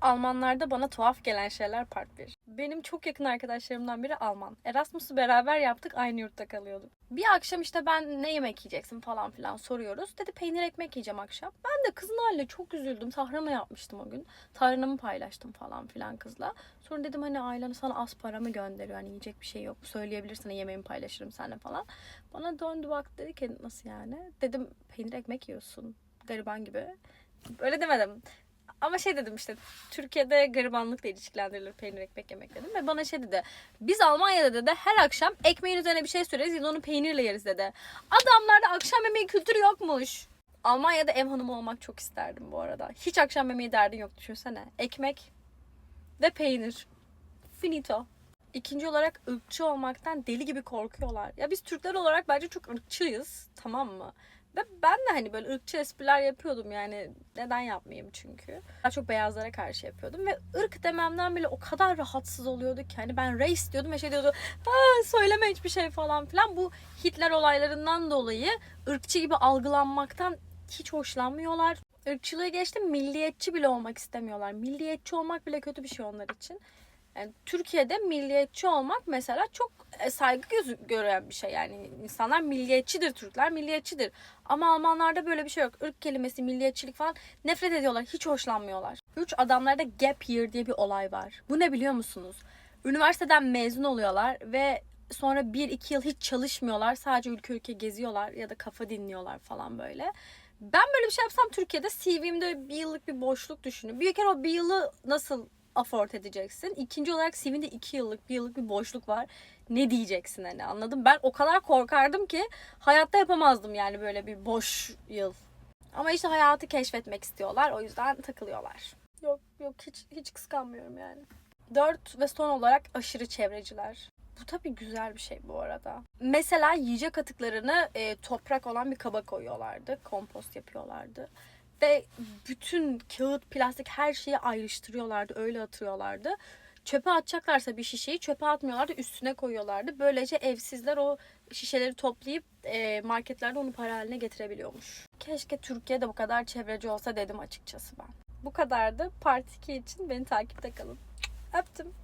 Almanlarda bana tuhaf gelen şeyler part 1. Benim çok yakın arkadaşlarımdan biri Alman. Erasmus'u beraber yaptık, aynı yurtta kalıyorduk. Bir akşam işte ben ne yemek yiyeceksin falan filan soruyoruz. Dedi peynir ekmek yiyeceğim akşam. Ben de kızın haline çok üzüldüm. Tahrama yapmıştım o gün. Tahranımı paylaştım falan filan kızla. Sonra dedim hani ailen sana az para mı gönderiyor? Hani yiyecek bir şey yok. Söyleyebilirsin yemeğimi paylaşırım seninle falan. Bana döndü baktı dedi ki nasıl yani? Dedim peynir ekmek yiyorsun. Gariban gibi. Öyle demedim. Ama şey dedim işte Türkiye'de garibanlıkla ilişkilendirilir peynir ekmek yemek dedim. Ve bana şey dedi. Biz Almanya'da dedi her akşam ekmeğin üzerine bir şey süreriz biz onu peynirle yeriz dedi. Adamlarda akşam yemeği kültürü yokmuş. Almanya'da ev hanımı olmak çok isterdim bu arada. Hiç akşam yemeği derdin yok düşünsene. Ekmek ve peynir. Finito. İkinci olarak ırkçı olmaktan deli gibi korkuyorlar. Ya biz Türkler olarak bence çok ırkçıyız. Tamam mı? Ve ben de hani böyle ırkçı espriler yapıyordum yani neden yapmayayım çünkü. Daha çok beyazlara karşı yapıyordum ve ırk dememden bile o kadar rahatsız oluyordu ki hani ben race diyordum ve şey diyordu söyleme hiçbir şey falan filan. Bu Hitler olaylarından dolayı ırkçı gibi algılanmaktan hiç hoşlanmıyorlar. Irkçılığı geçtim milliyetçi bile olmak istemiyorlar. Milliyetçi olmak bile kötü bir şey onlar için. Yani Türkiye'de milliyetçi olmak mesela çok e, saygı gözü gören bir şey. Yani insanlar milliyetçidir Türkler, milliyetçidir. Ama Almanlarda böyle bir şey yok. Irk kelimesi, milliyetçilik falan nefret ediyorlar. Hiç hoşlanmıyorlar. Üç adamlarda gap year diye bir olay var. Bu ne biliyor musunuz? Üniversiteden mezun oluyorlar ve sonra bir iki yıl hiç çalışmıyorlar. Sadece ülke ülke geziyorlar ya da kafa dinliyorlar falan böyle. Ben böyle bir şey yapsam Türkiye'de CV'mde bir yıllık bir boşluk düşünün. Bir kere o bir yılı nasıl afford edeceksin? İkinci olarak CV'nde iki yıllık bir yıllık bir boşluk var. Ne diyeceksin hani anladım. Ben o kadar korkardım ki hayatta yapamazdım yani böyle bir boş yıl. Ama işte hayatı keşfetmek istiyorlar. O yüzden takılıyorlar. Yok yok hiç hiç kıskanmıyorum yani. Dört ve son olarak aşırı çevreciler. Bu tabii güzel bir şey bu arada. Mesela yiyecek atıklarını e, toprak olan bir kaba koyuyorlardı. Kompost yapıyorlardı. Ve bütün kağıt, plastik her şeyi ayrıştırıyorlardı. Öyle atıyorlardı. Çöpe atacaklarsa bir şişeyi çöpe atmıyorlardı. Üstüne koyuyorlardı. Böylece evsizler o şişeleri toplayıp e, marketlerde onu para haline getirebiliyormuş. Keşke Türkiye'de bu kadar çevreci olsa dedim açıkçası ben. Bu kadardı. Part 2 için beni takipte kalın. Öptüm.